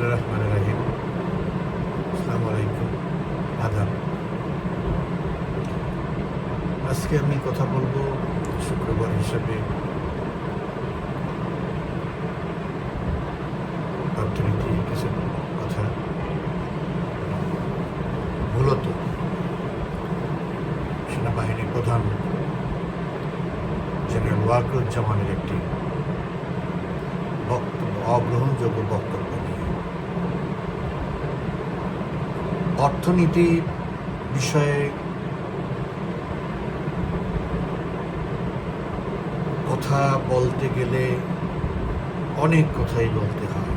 রাহিম। আসসালামু আলাইকুম। আদাব। আজকে আমি কথা বলব শুক্রবার হিসাবে অর্থনীতি কিছু কথা। মূলত সেনাবাহিনীর প্রধান জেনারেল ওয়াকরুজ্জামানের একটি বক্তব্য, অগ্রহণযোগ্য বক্তব্য নিয়ে অর্থনীতি বিষয়ে কথা বলতে গেলে অনেক কথাই বলতে হয়।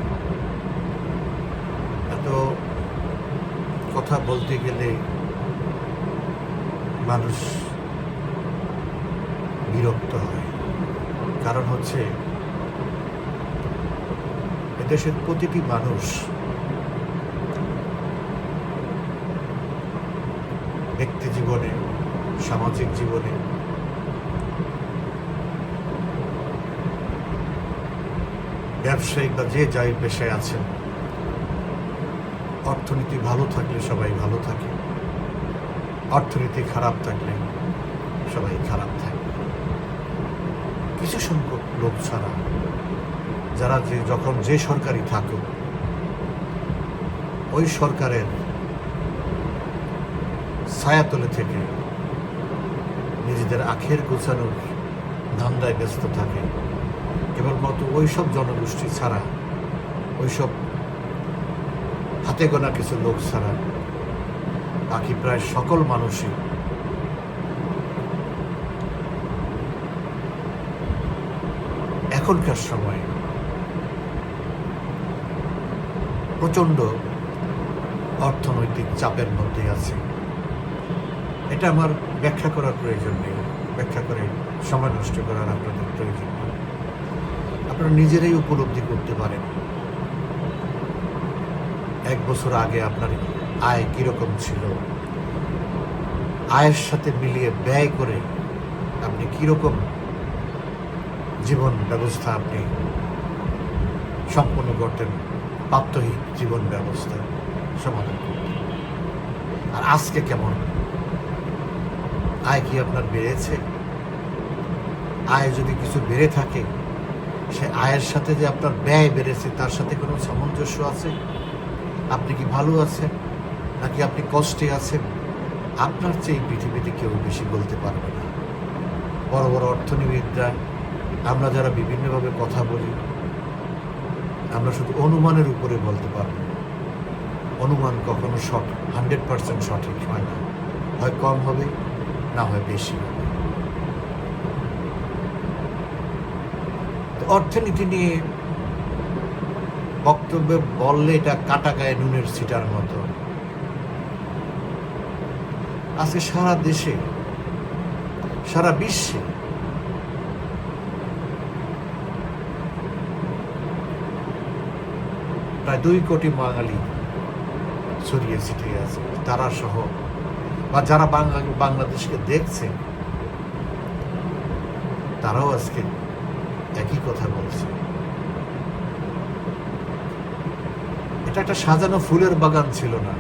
এত কথা বলতে গেলে মানুষ বিরক্ত হয়। কারণ হচ্ছে, এদেশের প্রতিটি মানুষ ব্যক্তি জীবনে, সামাজিক জীবনে। ব্যবসায়িক বা যে যাই পেশায় আছেন, অর্থনীতি ভালো থাকলে সবাই ভালো থাকে। অর্থনীতি খারাপ থাকলে সবাই খারাপ থাকে। কিছু সংখ্যক লোক ছাড়া, যারা যে যখন যে সরকারি থাকুক, ওই সরকারের ছায়াতলে থেকে নিজেদের আখের গোছানোর ধান্দায় ব্যস্ত থাকে। কেবলমাত্র ওই সব জনগোষ্ঠী ছাড়া, ওইসব হাতে গোনা কিছু লোক ছাড়া বাকি প্রায় সকল মানুষই এখনকার সময়ে প্রচণ্ড অর্থনৈতিক চাপের মধ্যে আছে। এটা আমার ব্যাখ্যা করার প্রয়োজন নেই। ব্যাখ্যা করে সময় নষ্ট করার আপনাদের প্রয়োজন নেই। আপনারা নিজেরাই উপলব্ধি করতে পারেন। এক বছর আগে আপনার আয় কীরকম ছিল? আয়ের সাথে মিলিয়ে ব্যয় করে আপনি কীরকম জীবন ব্যবস্থা আপনি সম্পন্ন করতেন? প্রাপ্তহীন জীবন ব্যবস্থা সমাধান করতেন। আর আজকে কেমন? আয় কি আপনার বেড়েছে? আয় যদি কিছু বেড়ে থাকে, সে আয়ের সাথে যে আপনার ব্যয় বেড়েছে, তার সাথে কোনো সামঞ্জস্য আছে? আপনি কি ভালো আছেন? নাকি আপনি কষ্টে আছেন? আপনার চেয়ে পৃথিবীতে কেউ বেশি বলতে পারবে না। বড় বড় অর্থনীতিবিদরা আমরা যারা বিভিন্নভাবে কথা বলি, আমরা শুধু অনুমানের উপরে বলতে পারব অনুমান কখনো সঠ হান্ড্রেড পার্সেন্ট সঠিক হয় না। হয় কম হবে না হয় বেশি। অর্থনীতি নিয়ে বক্তব্যে বললে এটা কাটা গায়ে নুনের ছিটার মতো। আজকে সারা দেশে, সারা বিশ্বে প্রায় দুই কোটি বাঙালি ছড়িয়ে ছিটিয়ে আছে তারা সহ বা যারা বাংলা, বাংলাদেশকে দেখছে, তারাও আজকে একই কথা বলছে। এটা একটা সাজানো ফুলের বাগান ছিল না।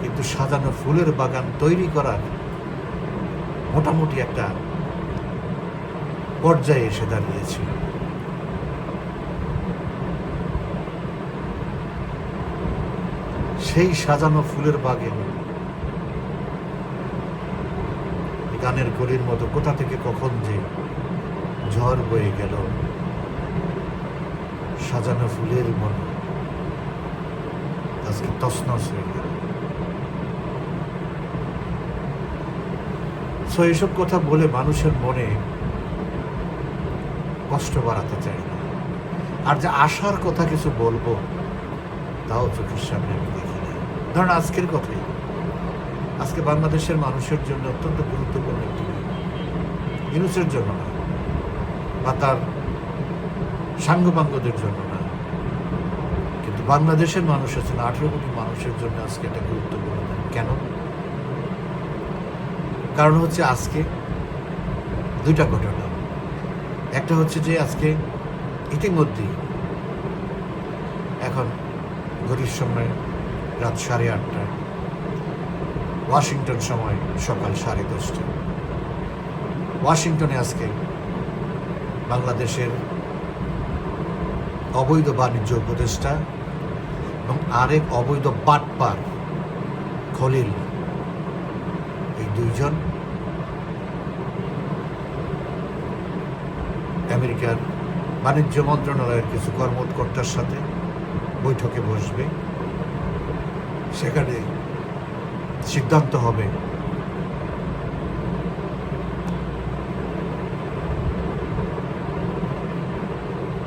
কিন্তু সাজানো ফুলের বাগান তৈরি করার মোটামুটি একটা পর্যায়ে এসে দাঁড়িয়েছিল। সেই সাজানো ফুলের বাগে গানের গলির মতো কোথা থেকে কখন যে ঝড় বয়ে গেল। সাজানো ফুলের মন আজকে তসনস হয়ে গেল। সো এইসব কথা বলে মানুষের মনে কষ্ট বাড়াতে চাই না। আর যে আশার কথা কিছু বলব, তাও চোখের সামনে আমি দেখি না। ধরেন আজকের কথাই। আজকে বাংলাদেশের মানুষের জন্য অত্যন্ত গুরুত্বপূর্ণ একটি দিন। ইনুসের জন্য না, বা তার সাঙ্গপাঙ্গদের জন্য না। কিন্তু বাংলাদেশের মানুষ আছেন, আঠেরো কোটি মানুষের জন্য আজকে এটা গুরুত্বপূর্ণ কেন? কারণ হচ্ছে আজকে দুইটা ঘটনা। একটা হচ্ছে যে আজকে ইতিমধ্যেই এখন ঘড়ির সময় রাত সাড়ে আটটায় ওয়াশিংটন সময় সকাল সাড়ে দশটা। ওয়াশিংটনে আজকে বাংলাদেশের অবৈধ বাণিজ্য উপদেষ্টা এবং আরেক অবৈধ বাটপার খলিল এই দুইজন আমেরিকার বাণিজ্য মন্ত্রণালয়ের কিছু কর্মকর্তার সাথে বৈঠকে বসবে। সেখানে সিদ্ধান্ত হবে।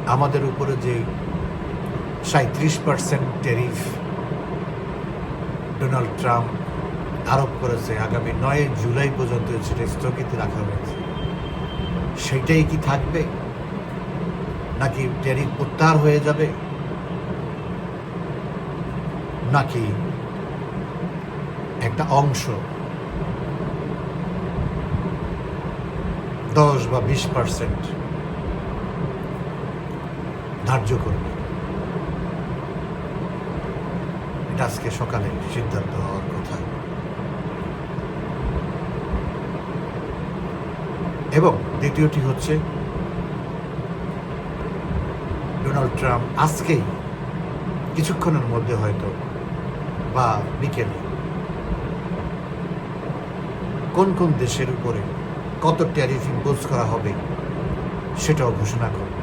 আমাদের উপরে যে সাঁত্রিশ পার্সেন্ট ট্যারিফ ডোনাল্ড ট্রাম্প আরোপ করেছে, আগামী নয় জুলাই পর্যন্ত সেটা স্থগিত রাখা হয়েছে। সেটাই কি থাকবে? নাকি ট্যারিফ প্রত্যাহার হয়ে যাবে? নাকি একটা অংশ। দশ বা বিশ পার্সেন্ট ধার্য করবে। এটা আজকে সকালে সিদ্ধান্ত হওয়ার কথা। এবং দ্বিতীয়টি হচ্ছে, ডোনাল্ড ট্রাম্প আজকেই কিছুক্ষণের মধ্যে হয়তো বা বিকেলে কোন কোন দেশের উপরে কত ট্যারিফ ইম্পোজ করা হবে, সেটাও ঘোষণা করবে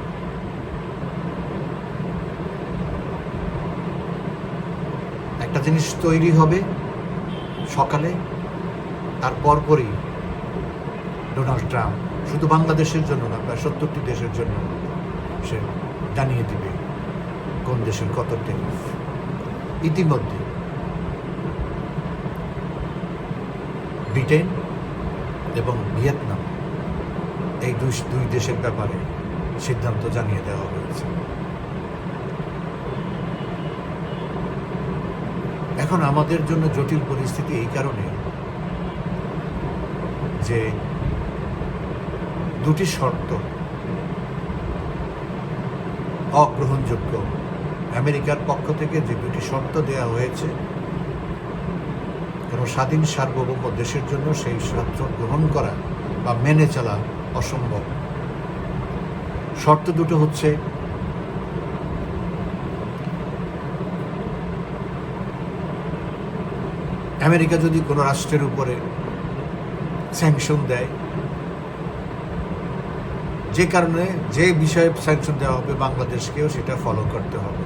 একটা জিনিস তৈরি হবে সকালে, তার পরপরই ডোনাল্ড ট্রাম্প শুধু বাংলাদেশের জন্য না, প্রায় সত্তরটি দেশের জন্য সে জানিয়ে দিবে কোন দেশের কত ট্যারিফ ইতিমধ্যে ব্রিটেন এবং ভিয়েতনাম। এই দুই দুই দেশের ব্যাপারে সিদ্ধান্ত জানিয়ে দেওয়া হয়েছে। এখন আমাদের জন্য জটিল পরিস্থিতি এই কারণে যে দুটি শর্ত অগ্রহণযোগ্য। আমেরিকার পক্ষ থেকে যে দুটি শর্ত দেওয়া হয়েছে কোনো স্বাধীন সার্বভৌম দেশের জন্য সেই শর্ত গ্রহণ করা বা মেনে চলা অসম্ভব। শর্ত দুটো হচ্ছে, আমেরিকা যদি কোনো রাষ্ট্রের উপরে স্যাংশন দেয়, যে কারণে যে বিষয়ে স্যাংশন দেওয়া হবে বাংলাদেশকেও সেটা ফলো করতে হবে।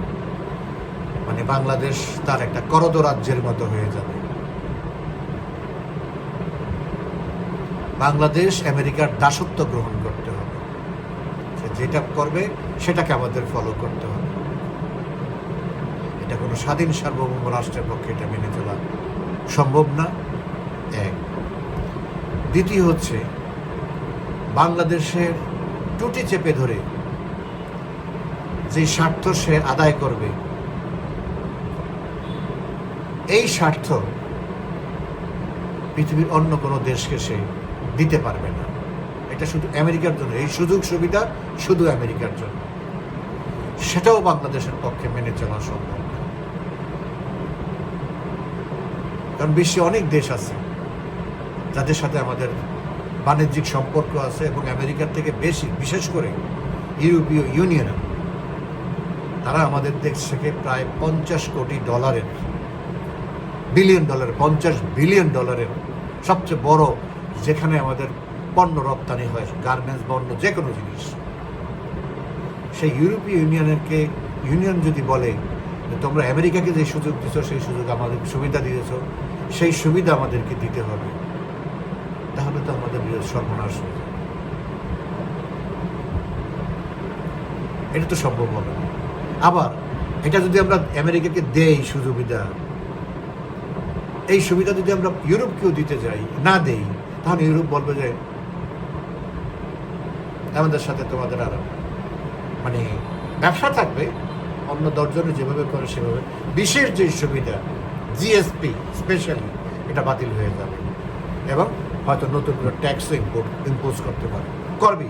মানে বাংলাদেশ তার একটা করদ রাজ্যের মতো হয়ে যাবে। বাংলাদেশ আমেরিকার দাসত্ব গ্রহণ করতে হবে। যেটা করবে, সেটাকে আমাদের ফলো করতে হবে। এটা কোনো স্বাধীন সার্বভৌম রাষ্ট্রের পক্ষে এটা মেনে চলা সম্ভব না। এক। দ্বিতীয় হচ্ছে, বাংলাদেশের টুটি চেপে ধরে যে স্বার্থ সে আদায় করবে, এই স্বার্থ পৃথিবীর অন্য কোনো দেশকে সে দিতে পারবে না। এটা শুধু আমেরিকার জন্য। এই সুযোগ সুবিধা শুধু আমেরিকার জন্য। সেটাও বাংলাদেশের পক্ষে মেনে চলা সম্ভব কারণ বিশ্বে অনেক দেশ আছে যাদের সাথে আমাদের বাণিজ্যিক সম্পর্ক আছে এবং আমেরিকার থেকে বেশি, বিশেষ করে ইউরোপীয় ইউনিয়ন। তারা আমাদের দেশ থেকে প্রায় পঞ্চাশ কোটি ডলারের, বিলিয়ন ডলার, পঞ্চাশ বিলিয়ন ডলারের সবচেয়ে বড় যেখানে আমাদের পণ্য রপ্তানি হয় গার্মেন্টস পণ্য যে কোনো জিনিস। সেই ইউরোপীয় ইউনিয়নেরকে ইউনিয়ন যদি বলে তোমরা আমেরিকাকে যে সুযোগ দিছো, সেই সুযোগ আমাদের সুবিধা দিয়েছ, সেই সুবিধা আমাদেরকে দিতে হবে। তাহলে তো আমাদের সর্বনাশ হয়ে এটা তো সম্ভব হবে না। আবার এটা যদি আমরা আমেরিকাকে দেই সুবিধা এই সুবিধা যদি আমরা ইউরোপকেও দিতে যাই, না দেই তাহলে ইউরোপ বলবে যে, আমাদের সাথে তোমাদের আর মানে ব্যবসা থাকবে। অন্য দশজনে যেভাবে করে সেভাবে। বিশেষ যে সুবিধা জিএসপি স্পেশালি এটা বাতিল হয়ে যাবে। এবং হয়তো নতুন করে ট্যাক্স ইম্পোর্ট ইম্পোজ করতে পারে। করবেই।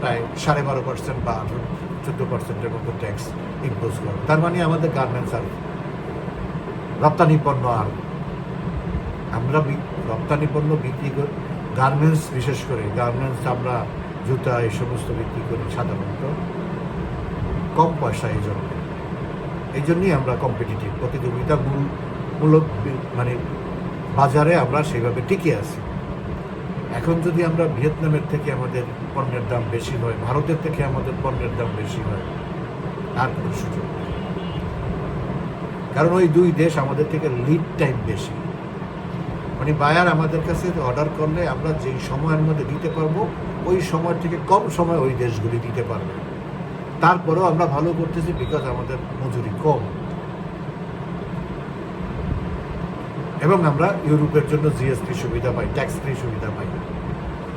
প্রায় সাড়ে বারো পার্সেন্ট বা চোদ্দ পার্সেন্টের মতো ট্যাক্স ইম্পোজ করে তার মানে আমাদের গার্মেন্টস আর রপ্তানি পণ্য আর আমরা রপ্তানি পণ্য বিক্রি করি গার্মেন্টস বিশেষ করে গার্মেন্টস আমরা জুতা, এই সমস্ত বিক্রি করি সাধারণত। কম পয়সা এই জন্য। এই জন্যই আমরা কম্পিটিটিভ প্রতিযোগিতা মূল মূলক বি- মানে বাজারে আমরা সেইভাবে টিকে আছি। এখন যদি আমরা ভিয়েতনামের থেকে আমাদের পণ্যের দাম বেশি হয়, ভারতের থেকে আমাদের পণ্যের দাম বেশি হয়, আর কোনো সুযোগ কারণ ওই দুই দেশ আমাদের থেকে লিড টাইম বেশি। মানে বায়ার আমাদের কাছে অর্ডার করলে আমরা যেই সময়ের মধ্যে দিতে পারব, ওই সময় থেকে কম সময় ওই দেশগুলি দিতে পারবে। তারপরেও আমরা ভালো করতেছি বিকজ আমাদের মজুরি কম। এবং আমরা ইউরোপের জন্য জিএসটি সুবিধা পাই ট্যাক্স ফ্রি সুবিধা পাই।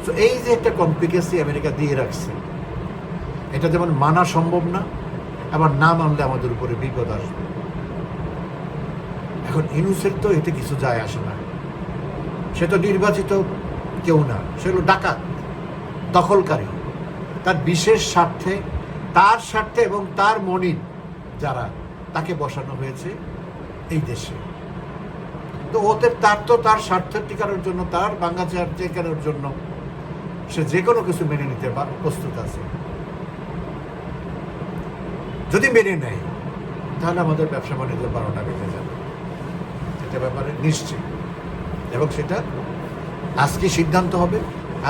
তো এই যে একটা কমপ্লিকেসি আমেরিকা দিয়ে রাখছে, এটা যেমন মানা সম্ভব না, আবার না মানলে আমাদের উপরে বিপদ আসবে। এখন ইনুসের তো এতে কিছু যায় আসে না। সে তো নির্বাচিত কেউ না, সে হলো ডাকাত, দখলকারী। তার বিশেষ স্বার্থে, তার স্বার্থে এবং তার মনিব যারা, তাকে বসানো হয়েছে এই দেশে। তো ওতে তার তো তার স্বার্থ টিকানোর জন্য, তার চেয়ার টেকানোর জন্য সে যে কোনো কিছু মেনে নিতে প্রস্তুত আছে। যদি মেনে নেয়, তাহলে আমাদের ব্যবসা বাণিজ্য বারোটা বেঁধে যাবে। এটা ব্যাপারে নিশ্চিত। এবং সেটা আজকে সিদ্ধান্ত হবে।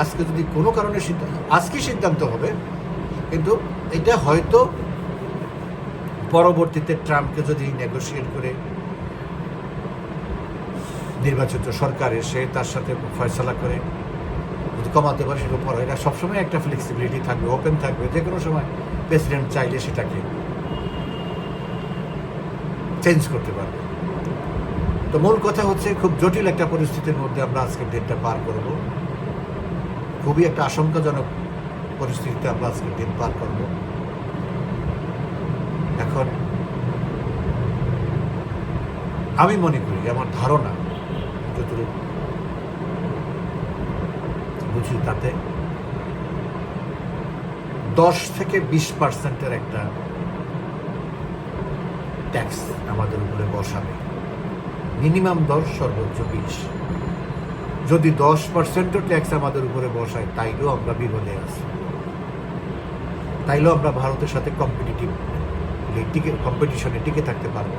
আজকে যদি কোনো কারণে সিদ্ধান্ত আজকে সিদ্ধান্ত হবে, কিন্তু এটা হয়তো পরবর্তীতে ট্রাম্পকে যদি নেগোসিয়েট করে নির্বাচিত সরকার এসে তার সাথে ফয়সলা করে, যদি কমাতে পারে সেটা পরে এটা সবসময় একটা ফ্লেক্সিবিলিটি থাকবে ওপেন থাকবে, যে কোনো সময় প্রেসিডেন্ট চাইলে সেটাকে চেঞ্জ করতে পারবে। তো মূল কথা হচ্ছে, খুব জটিল একটা পরিস্থিতির মধ্যে আমরা আজকের দিনটা পার করব। খুবই একটা আশঙ্কাজনক পরিস্থিতিতে আমরা আজকের দিন পার করব। এখন আমি মনে করি, আমার ধারণা, যতটুকু বুঝি তাতে, দশ থেকে বিশ পার্সেন্টের একটা ট্যাক্স আমাদের উপরে বসাবে। মিনিমাম দশ, সর্বোচ্চ বিশ। যদি দশ পার্সেন্টও ট্যাক্স আমাদের উপরে বসায়, তাইলেও আমরা বিপদে আছি। তাইলেও আমরা ভারতের সাথে কম্পিটিটিভ টিকে কম্পিটিশনে টিকে থাকতে পারব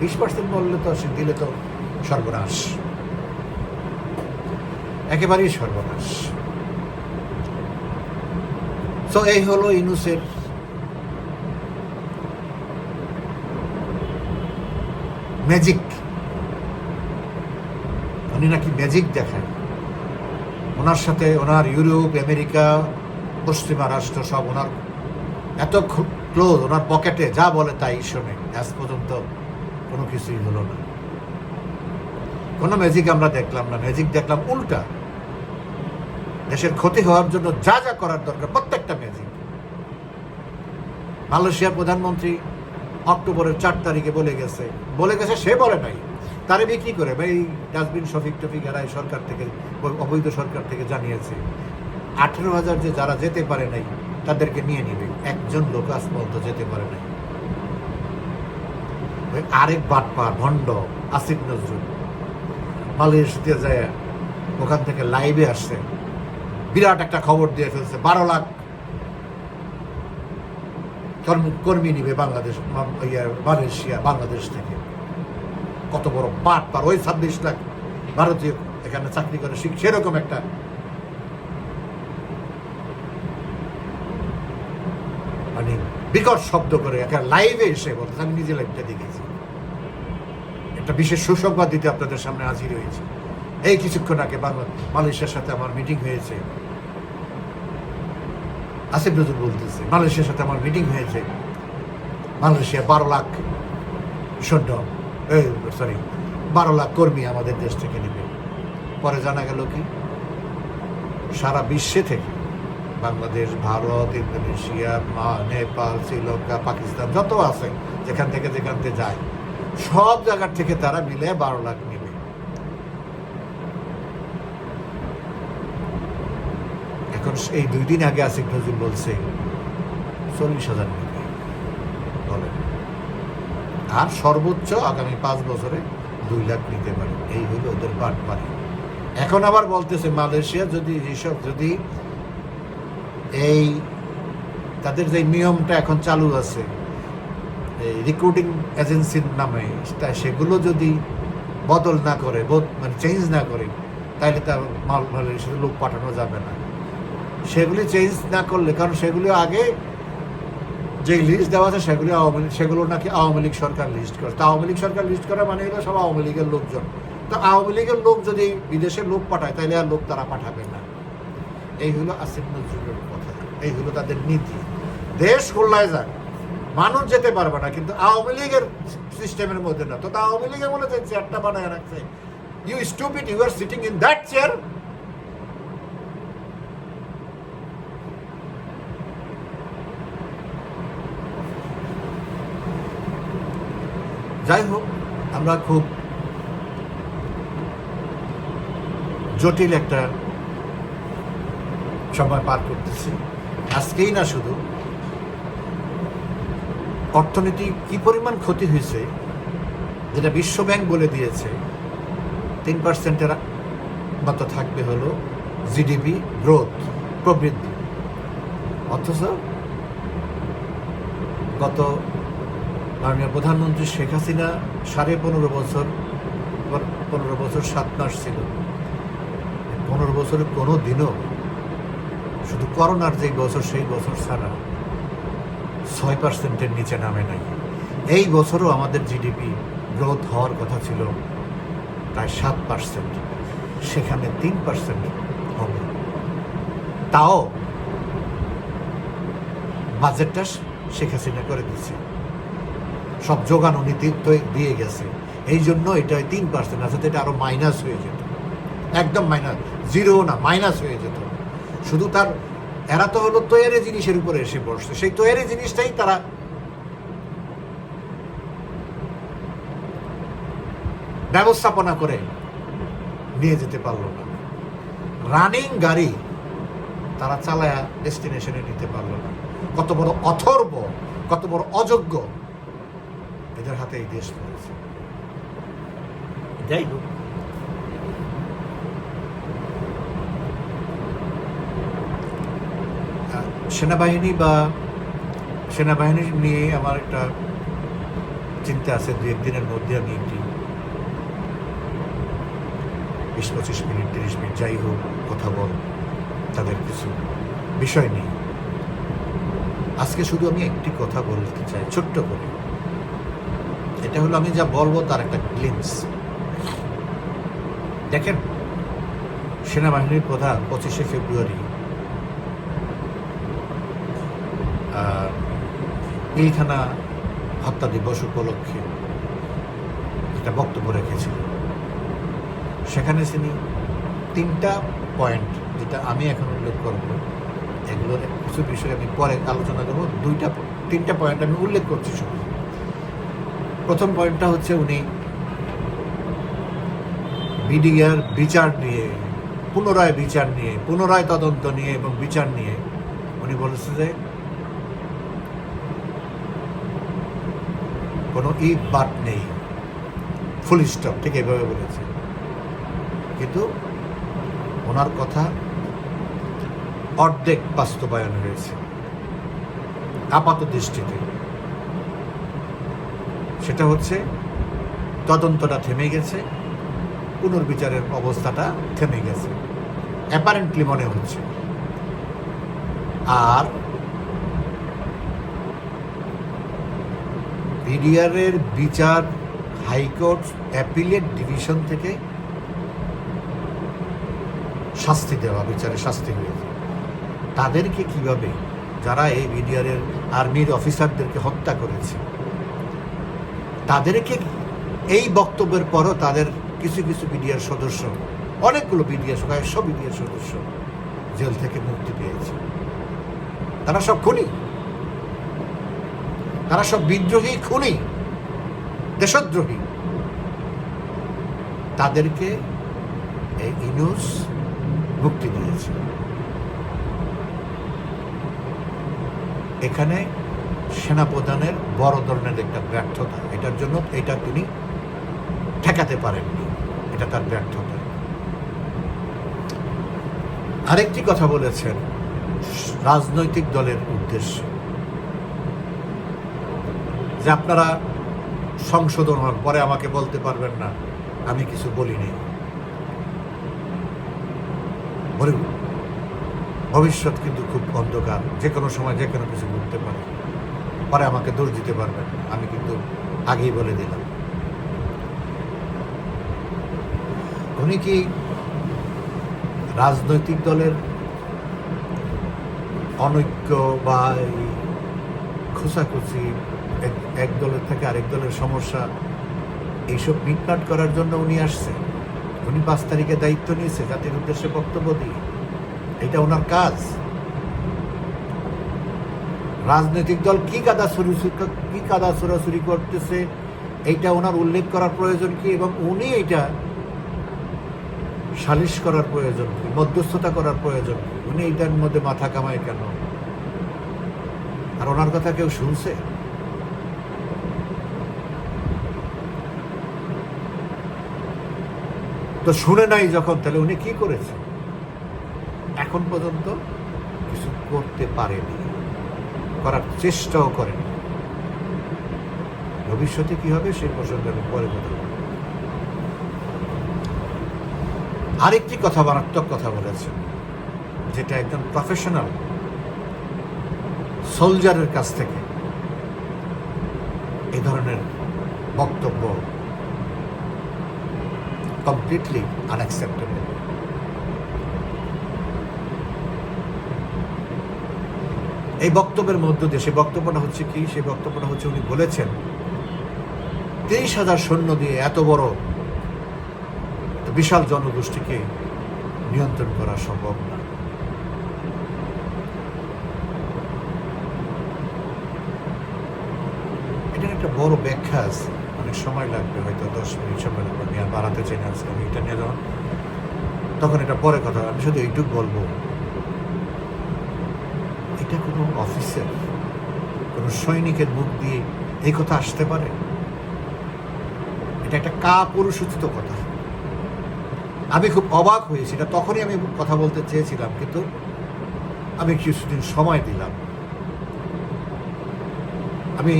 বিশ পার্সেন্ট বললে তো সে দিলে তো সর্বনাশ। একেবারেই সর্বনাশ। তো এই হলো ইনুসের ম্যাজিক উনি নাকি ম্যাজিক দেখায়। ওনার সাথে ওনার ইউরোপ, আমেরিকা, পশ্চিমা রাষ্ট্র সব ওনার এত ক্লোজ ওনার পকেটে যা বলে তাই শোনে। আজ পর্যন্ত কোনো কিছুই হলো না। কোনো ম্যাজিক আমরা দেখলাম না। ম্যাজিক দেখলাম উল্টা। দেশের ক্ষতি হওয়ার জন্য যা যা করার দরকার, প্রত্যেকটা ম্যাজিক মালয়েশিয়ার প্রধানমন্ত্রী অক্টোবরের চার তারিখে বলে গেছে। বলে গেছে, সে বলে নাই। তারে বিক্রি করে? বা এই ডাস্টবিন শফিক টফিক এরাই সরকার থেকে অবৈধ সরকার থেকে জানিয়েছে। আঠেরো হাজার যে যারা যেতে পারে নাই তাদেরকে নিয়ে নিবে। একজন লোক আজ পর্যন্ত যেতে পারে নাই। আরেক বাটপা ভণ্ড আসিফ নজরুল মালয়েশিয়াতে যায় ওখান থেকে লাইভে আসছে। বিরাট একটা খবর দিয়ে ফেলছে বারো লাখ কর্ম- কর্মী নিবে বাংলাদেশ ইয়ে, মালয়েশিয়া বাংলাদেশ থেকে। কত বড় পাট পার ওই ছাব্বিশ লাখ ভারতীয় এখানে চাকরি করে শিখ সেরকম একটা মানে বিকট শব্দ করে একটা লাইভে এসে বলতে আমি নিজে লাইভটা দেখেছি। একটা বিশেষ সুসংবাদ দিতে আপনাদের সামনে হাজির হয়েছে। এই কিছুক্ষণ আগে বাংলা মালয়েশিয়ার সাথে আমার মিটিং হয়েছে। আসিফ নজরুল বলতেছে, মালয়েশিয়ার সাথে আমার মিটিং হয়েছে। মালয়েশিয়া বারো লাখ সৈন্য সরি বারো লাখ কর্মী আমাদের দেশ থেকে নেবে। পরে জানা গেল কি? সারা বিশ্বে থেকে বাংলাদেশ, ভারত, ইন্দোনেশিয়া নেপাল, শ্রীলঙ্কা, পাকিস্তান যত আছে, যেখান থেকে যেখান থেকে যায়, সব জায়গার থেকে তারা মিলে বারো লাখ নেবে। এখন এই দুই দিন আগে আসিফ নজরুল বলছে, চল্লিশ হাজার আর সর্বোচ্চ আগামী পাঁচ বছরে দুই লাখ নিতে পারে। এই হলো ওদের বাট পারে এখন আবার বলতেছে মালয়েশিয়া, যদি এইসব যদি এই তাদের যে নিয়মটা এখন চালু আছে, এই রিক্রুটিং এজেন্সির নামে, তা সেগুলো যদি বদল না করে মানে চেঞ্জ না করে, তাহলে তার মাল মালয়েশিয়াতে লোক পাঠানো যাবে না। সেগুলি চেঞ্জ না করলে, কারণ সেগুলি আগে যে লিস্ট দেওয়া আছে সেগুলি আওয়ামী সেগুলো নাকি আওয়ামী লীগ সরকার লিস্ট করে। তা আওয়ামী লীগ সরকার লিস্ট করা মানে হলো সব আওয়ামী লীগের লোকজন। তো আওয়ামী লীগের লোক যদি বিদেশে লোক পাঠায় তাহলে আর লোক তারা পাঠাবে না। এই হলো আসিফ নজরুলের কথা। এই হলো তাদের নীতি। দেশ কল্যায় যাক। মানুষ যেতে পারবে না, কিন্তু আওয়ামী লীগের সিস্টেমের মধ্যে না। তো আওয়ামী লীগের মনে যে চেয়ারটা বানায় রাখছে। You stupid you are sitting in that chair যাই হোক আমরা খুব জটিল একটা সময় পার করতেছি। আজকেই না শুধু, অর্থনীতি কি পরিমাণ ক্ষতি হয়েছে, যেটা বিশ্ব ব্যাংক বলে দিয়েছে, তিন পার্সেন্টের মতো থাকবে হলো জিডিপি গ্রোথ প্রবৃদ্ধি। অথচ গত মাননীয় প্রধানমন্ত্রী শেখ হাসিনা সাড়ে পনেরো বছর পনেরো বছর সাত মাস ছিল। পনেরো বছরে কোনো দিনও শুধু করোনার যেই বছর, সেই বছর ছাড়া ছয় পার্সেন্টের নিচে নামে নাই। এই বছরও আমাদের জিডিপি গ্রোথ হওয়ার কথা ছিল প্রায় সাত পার্সেন্ট। সেখানে তিন পার্সেন্ট হবে। তাও বাজেটটা শেখ হাসিনা করে দিচ্ছে সব যোগানো নীতি দিয়ে গেছে। এই জন্য এটা তিন পার্সেন্ট আছে এটা আরও মাইনাস হয়ে যেত। একদম মাইনাস জিরো না মাইনাস হয়ে যেত। শুধু তার, এরা তো হলো তৈরি জিনিসের উপরে এসে বসছে। সেই তৈরি জিনিসটাই তারা ব্যবস্থাপনা করে নিয়ে যেতে পারল না। রানিং গাড়ি তারা চালায়া ডেস্টিনেশনে নিতে পারল না। কত বড় অথর্ব, কত বড় অযোগ্য এদের হাতে এই দেশ পড়েছে। যাই হোক। সেনাবাহিনী বা সেনাবাহিনী নিয়ে আমার একটা চিন্তা আছে দু একদিনের মধ্যে আমি একটি বিশ পঁচিশ মিনিট তিরিশ মিনিট যাই হোক কথা বল তাদের কিছু বিষয় নেই আজকে শুধু আমি একটি কথা বলতে চাই ছোট্ট করে। এটা হলো আমি যা বলব তার একটা গ্লিমস দেখেন, সেনাবাহিনীর প্রধান পঁচিশে ফেব্রুয়ারি পিলখানা হত্যা দিবস উপলক্ষে একটা বক্তব্য রেখেছিল সেখানে তিনি তিনটা পয়েন্ট যেটা আমি এখন উল্লেখ করব, এগুলোর কিছু বিষয়ে আমি পরে আলোচনা করব। দুইটা, তিনটা পয়েন্ট আমি উল্লেখ করছি শুধু। প্রথম পয়েন্টটা হচ্ছে উনি বিডিআর বিচার নিয়ে, পুনরায় বিচার নিয়ে, পুনরায় তদন্ত নিয়ে এবং বিচার নিয়ে উনি বলেছে যে কোনো ই বাট নেই। ফুল স্টপ ঠিক এভাবে বলেছে। কিন্তু ওনার কথা অর্ধেক বাস্তবায়ন হয়েছে, আপাত দৃষ্টিতে। সেটা হচ্ছে তদন্তটা থেমে গেছে, পুনর্বিচারের অবস্থাটা থেমে গেছে অ্যাপারেন্টলি মনে হচ্ছে। আর বিডিআরের বিচার হাইকোর্ট অ্যাপিলেট ডিভিশন থেকে শাস্তি দেওয়া বিচারে শাস্তি হয়েছে। তাদেরকে কীভাবে, যারা এই বিডিআরের আর্মির অফিসারদেরকে হত্যা করেছে তাদেরকে এই বক্তব্যের পরও তাদের কিছু কিছু বিডিআর সদস্য, অনেকগুলো বিডিআর, কয়েকশো বিডিআর সদস্য জেল থেকে মুক্তি পেয়েছে। তারা সব খুনি। তারা সব বিদ্রোহী খুনি, দেশদ্রোহী। তাদেরকে এই ইনুস মুক্তি দিয়েছে। এখানে সেনাপ্রধানের বড় ধরনের একটা ব্যর্থতা। এটার জন্য এটা তিনি ঠেকাতে পারেননি। এটা তার ব্যর্থতা। আরেকটি কথা বলেছেন রাজনৈতিক দলের উদ্দেশ্যে। যে আপনারা সংশোধন হন, পরে আমাকে বলতে পারবেন না। আমি কিছু বলিনি। ভবিষ্যৎ কিন্তু খুব অন্ধকার। যে কোনো সময় যে কোনো কিছু ঘটতে পারে। পরে আমাকে দোষ দিতে পারবেন আমি কিন্তু আগেই বলে দিলাম। উনি কি রাজনৈতিক দলের অনৈক্য বা এই খোঁচাখুচি, এক- এক দলের থেকে আরেক দলের সমস্যা, এইসব মিটমাট করার জন্য উনি আসছে। উনি পাঁচ তারিখে দায়িত্ব নিয়েছে, জাতির উদ্দেশ্যে বক্তব্য দিয়ে। এটা ওনার কাজ। রাজনৈতিক দল কি কাদা চুরি কি কাদা চোরাচুরি করতেছে? এইটা ওনার উল্লেখ করার প্রয়োজন কি? এবং উনি এটা সালিশ করার প্রয়োজন কি? মধ্যস্থতা করার প্রয়োজন কি? উনি এইটার মধ্যে মাথা কামায় কেন? আর ওনার কথা কেউ শুনছে? তো শুনে নাই যখন, তাহলে উনি কি করেছেন এখন পর্যন্ত কিছু করতে পারেনি। করার চেষ্টাও করেনি ভবিষ্যতে কি হবে সেই প্রসঙ্গে আমি পরে কথা বলব। আরেকটি কথা, মারাত্মক কথা বলেছেন, যেটা একজন প্রফেশনাল সোলজারের কাছ থেকে এ ধরনের বক্তব্য কমপ্লিটলি আনঅ্যাকসেপ্টেবল এই বক্তব্যের মধ্য দিয়ে, সেই বক্তব্যটা হচ্ছে কি? সেই বক্তব্যটা হচ্ছে উনি বলেছেন, তেইশ হাজার সৈন্য দিয়ে এত বড় বিশাল জনগোষ্ঠীকে নিয়ন্ত্রণ করা সম্ভব না। এটার একটা বড় ব্যাখ্যা আছে। অনেক সময় লাগবে, হয়তো দশ মিনিট সময় লাগবে, আমি আর বাড়াতে চাই না আজকে, আমি এটা নিয়ে তখন এটা পরে কথা আমি শুধু এইটুকু বলব। এটা কোনো অফিসের কোনো সৈনিকের মুখ দিয়ে এই কথা আসতে পারে? এটা একটা কা পুরুষোচিত কথা। আমি খুব অবাক হয়েছি এটা তখনই আমি কথা বলতে চেয়েছিলাম, কিন্তু আমি কিছুদিন সময় দিলাম। আমি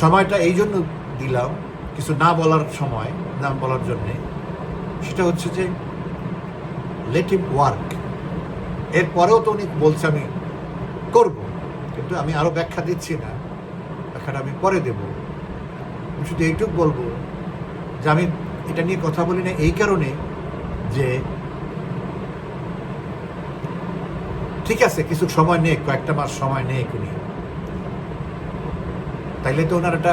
সময়টা এই জন্য দিলাম, কিছু না বলার সময়, না বলার জন্যে। সেটা হচ্ছে যে লেট ইম ওয়ার্ক এরপরেও তো উনি বলছে, আমি করব, কিন্তু আমি আরও ব্যাখ্যা দিচ্ছি না। ব্যাখ্যাটা আমি পরে দেব। আমি শুধু এইটুকু বলব যে আমি এটা নিয়ে কথা বলি না এই কারণে যে ঠিক আছে, কিছু সময় নেই, কয়েকটা মাস সময় নেই উনি তাইলে তো ওনার একটা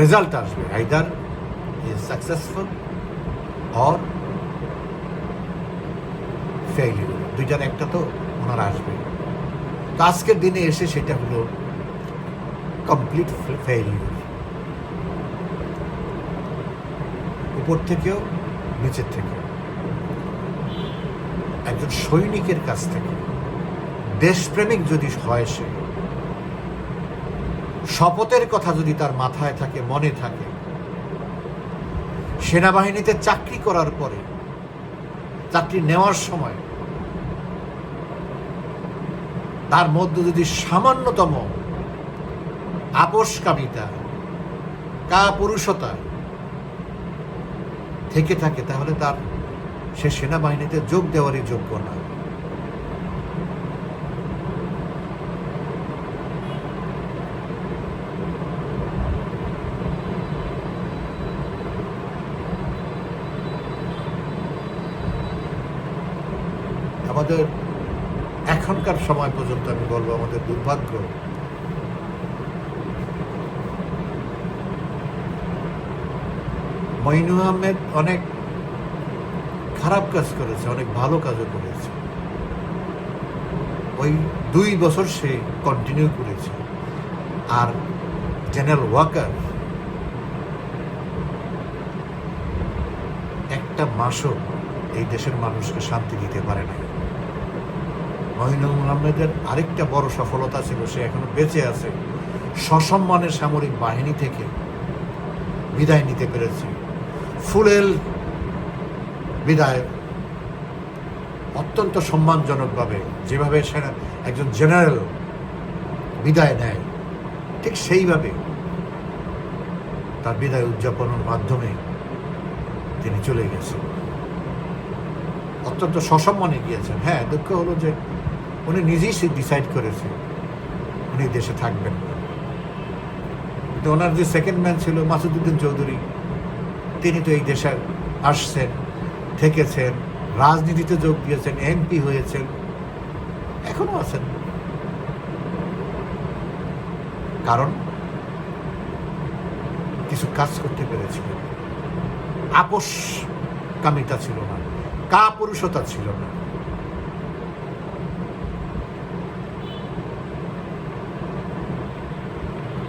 রেজাল্ট আসবে either is successful or failure দুইটার একটা তো ওনার আসবে তো আজকের দিনে এসে সেটা হলো কমপ্লিট ফেইলিউর উপর থেকেও, নিচের থেকে। একজন সৈনিকের কাছ থেকে। দেশপ্রেমিক যদি হয় সে, শপথের কথা যদি তার মাথায় থাকে, মনে থাকে, সেনাবাহিনীতে চাকরি করার পরে, চাকরি নেওয়ার সময় তার মধ্যে যদি সামান্যতম আপোষকামিতা কা পুরুষতা থেকে থাকে, তাহলে তার সে সেনাবাহিনীতে যোগ দেওয়ারই যোগ্য না আমাদের এখনকার সময় পর্যন্ত আমি বলব আমাদের দুর্ভাগ্য। মইনু আহমেদ অনেক খারাপ কাজ করেছে, অনেক ভালো কাজও করেছে। ওই দুই বছর সে কন্টিনিউ করেছে। আর জেনারেল ওয়াকার একটা মাসও এই দেশের মানুষকে শান্তি দিতে পারে না মহিনুল আহমেদের আরেকটা বড় সফলতা ছিল, সে এখনও বেঁচে আছে। সসম্মানের সামরিক বাহিনী থেকে বিদায় নিতে পেরেছে। ফুলেল বিদায় অত্যন্ত সম্মানজনকভাবে যেভাবে সেনা একজন জেনারেল বিদায় নেয়, ঠিক সেইভাবে তার বিদায় উদযাপনের মাধ্যমে তিনি চলে গেছেন। অত্যন্ত সসম্মানে গিয়েছেন। হ্যাঁ দুঃখ হলো যে উনি নিজেই ডিসাইড করেছে উনি দেশে থাকবেন। কিন্তু ওনার যে সেকেন্ড ম্যান ছিল, মাসুদুদ্দিন চৌধুরী, তিনি তো এই দেশে আসছেন, থেকেছেন, রাজনীতিতে যোগ দিয়েছেন এমপি হয়েছেন, এখনও আছেন। কারণ কিছু কাজ করতে পেরেছিলেন। আপোষ কামিতা ছিল না কা পুরুষতা ছিল না।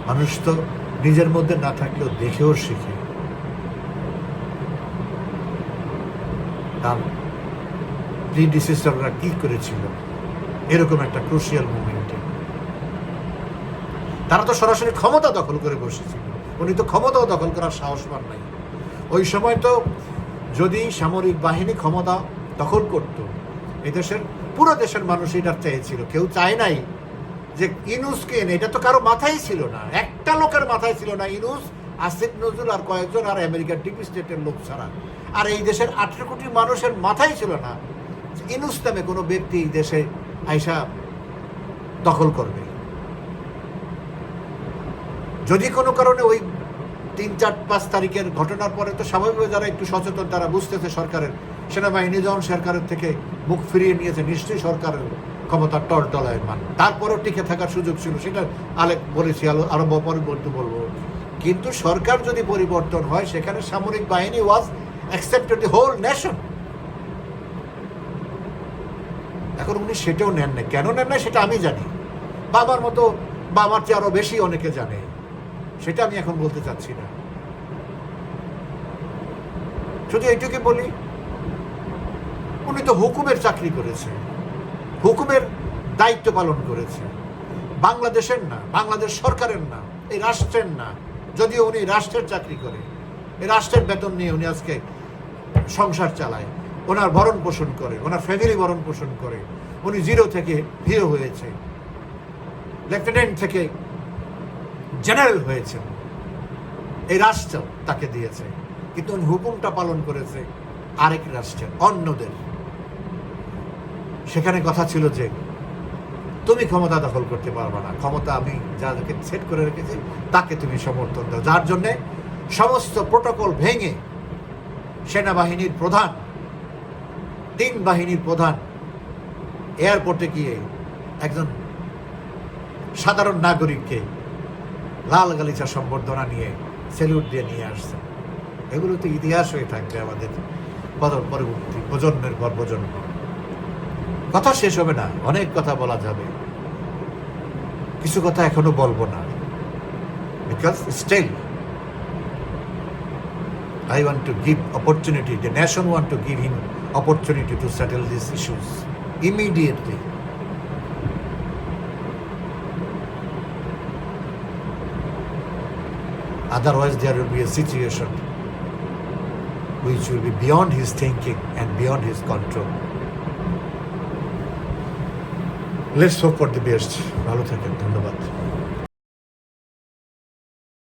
মানুষ তো নিজের মধ্যে না থাকলেও দেখেও শিখে। তার কি করেছিল, এরকম একটা ক্রুশিয়াল মুভমেন্টে তারা তো সরাসরি ক্ষমতা দখল করে বসেছিল। উনি তো ক্ষমতাও দখল করার সাহস পান নাই। ওই সময় তো যদি সামরিক বাহিনী ক্ষমতা দখল করত এদেশের পুরো দেশের মানুষ এটা চেয়েছিল। কেউ চায় নাই যে ইনুসকে এনে, এটা তো কারও মাথায় ছিল না। একটা লোকের মাথায় ছিল না ইনুস, আসিফ নজরুল আর কয়েকজন আর আমেরিকার ডিপ স্টেটের লোক ছাড়া। আর এই দেশের আঠেরো কোটি মানুষের মাথায় ছিল না ইনুস নামে কোনো ব্যক্তি এই দেশে আইসা দখল করবে। যদি কোনো কারণে ওই তিন চার পাঁচ তারিখের ঘটনার পরে তো স্বাভাবিকভাবে যারা একটু সচেতন, তারা বুঝতেছে সরকারের, সেনাবাহিনী যখন সরকারের থেকে মুখ ফিরিয়ে নিয়েছে। নিশ্চয়ই সরকারের ক্ষমতার টল মান। তারপরেও টিকে থাকার সুযোগ ছিল, সেটা আলেক বলেছি, আলো আরও পরে বলতে বলব। কিন্তু সরকার যদি পরিবর্তন হয়, সেখানে সামরিক বাহিনী was accepted the whole nation এখন উনি সেটাও নেন না কেন নেন না সেটা আমি জানি। বাবার মতো বাবার চেয়ে আরও বেশি অনেকে জানে। সেটা আমি এখন বলতে চাচ্ছি না। শুধু এইটুকু বলি, উনি তো হুকুমের চাকরি করেছে হুকুমের দায়িত্ব পালন করেছে বাংলাদেশের না, বাংলাদেশ সরকারের না, এই রাষ্ট্রের না, যদিও উনি রাষ্ট্রের চাকরি করে, এই রাষ্ট্রের বেতন নিয়ে উনি আজকে সংসার চালায়, ওনার ভরণ পোষণ করে, ওনার ফ্যামিলি ভরণ পোষণ করে, উনি জিরো থেকে হিরো হয়েছে লেফটেন্যান্ট থেকে জেনারেল হয়েছেন এই রাষ্ট্র তাকে দিয়েছে, কিন্তু উনি হুকুমটা পালন করেছে আরেক রাষ্ট্রের অন্যদের। সেখানে কথা ছিল যে, তুমি ক্ষমতা দখল করতে পারবে না। ক্ষমতা আমি যাদেরকে সেট করে রেখেছি, তাকে তুমি সমর্থন দাও। যার জন্যে সমস্ত প্রোটোকল ভেঙে সেনাবাহিনীর প্রধান, তিন বাহিনীর প্রধান এয়ারপোর্টে গিয়ে একজন সাধারণ নাগরিককে লাল গালিচা সম্বর্ধনা নিয়ে সেলুট দিয়ে নিয়ে আসছে। এগুলো তো ইতিহাস হয়ে থাকবে আমাদের পর- পরবর্তী প্রজন্মের পর প্রজন্ম কথা শেষ হবে না অনেক কথা বলা যাবে। কিছু কথা এখনও বলব না। Because still I want to give opportunity, the nation want to give him opportunity to settle these issues immediately. Otherwise, there will be a situation which will be beyond his thinking and beyond his control. Let's hope for the best. ভালো থাকেন